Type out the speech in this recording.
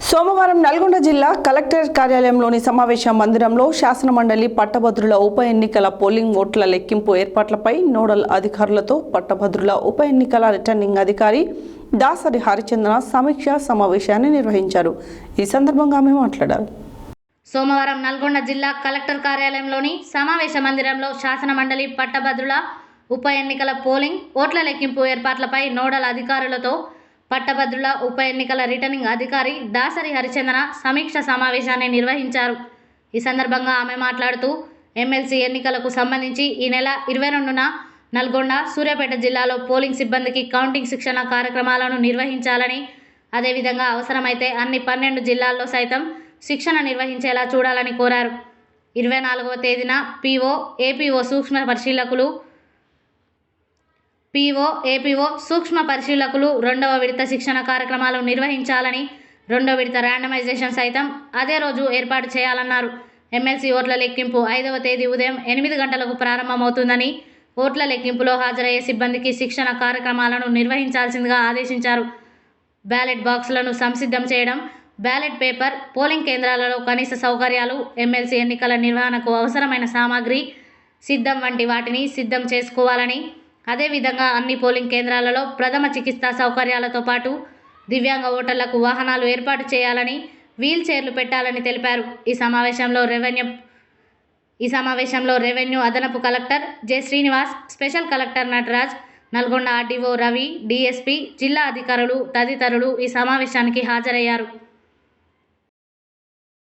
సోమవారం నల్గొండ జిల్లా కలెక్టర్ కార్యాలయంలోని సమావేశ మందిరంలో శాసనమండలి పట్టభద్రుల ఉప ఎన్నికల పోలింగ్ ఓట్ల లెక్కింపు ఏర్పాట్లపై నోడల్ అధికారులతో పట్టభద్రుల ఉప ఎన్నికల రిటర్నింగ్ అధికారి దాసరి హరిచంద్ర సమీక్ష సమావేశాన్ని నిర్వహించారు. ఈ సందర్భంగా ఆమె మాట్లాడారు. సోమవారం నల్గొండ జిల్లా కలెక్టర్ కార్యాలయంలోని సమావేశ మందిరంలో శాసన మండలి పట్టభద్రుల ఉప ఎన్నికల పోలింగ్ ఓట్ల లెక్కింపు ఏర్పాట్లపై నోడల్ అధికారులతో పట్టభద్రుల ఉప ఎన్నికల రిటర్నింగ్ అధికారి దాసరి హరిచందన సమీక్ష సమావేశాన్ని నిర్వహించారు. ఈ సందర్భంగా ఆమె మాట్లాడుతూ ఎమ్మెల్సీ ఎన్నికలకు సంబంధించి ఈ నెల ఇరవై రెండున నల్గొండ సూర్యాపేట జిల్లాలో పోలింగ్ సిబ్బందికి కౌంటింగ్ శిక్షణ కార్యక్రమాలను నిర్వహించాలని అదేవిధంగా అవసరమైతే అన్ని పన్నెండు జిల్లాల్లో సైతం శిక్షణ నిర్వహించేలా చూడాలని కోరారు. ఇరవై నాలుగవ తేదీన పీఓ ఏపీఓ సూక్ష్మ పరిశీలకులు పీఓ ఏపీఓ సూక్ష్మ పరిశీలకులు రెండవ విడత శిక్షణ కార్యక్రమాలు నిర్వహించాలని రెండో విడత ర్యాండమైజేషన్ సైతం అదే రోజు ఏర్పాటు చేయాలన్నారు. ఎమ్మెల్సీ ఓట్ల లెక్కింపు ఐదవ తేదీ ఉదయం ఎనిమిది గంటలకు ప్రారంభమవుతుందని ఓట్ల లెక్కింపులో హాజరయ్యే సిబ్బందికి శిక్షణ కార్యక్రమాలను నిర్వహించాల్సిందిగా ఆదేశించారు. బ్యాలెట్ బాక్సులను సంసిద్ధం చేయడం బ్యాలెట్ పేపర్ పోలింగ్ కేంద్రాలలో కనీస సౌకర్యాలు ఎమ్మెల్సీ ఎన్నికల నిర్వహణకు అవసరమైన సామాగ్రి సిద్ధం వంటి వాటిని సిద్ధం చేసుకోవాలని అదేవిధంగా అన్ని పోలింగ్ కేంద్రాలలో ప్రథమ చికిత్సా సౌకర్యాలతో పాటు దివ్యాంగ ఓటర్లకు వాహనాలు ఏర్పాటు చేయాలని వీల్ చైర్లు పెట్టాలని తెలిపారు. ఈ సమావేశంలో రెవెన్యూ ఈ సమావేశంలో రెవెన్యూ అదనపు collector J Srinivas special collector Nataraj Nalgonda RDO Ravi DSP జిల్లా అధికారులు తదితరులు ఈ సమావేశానికి హాజరయ్యారు.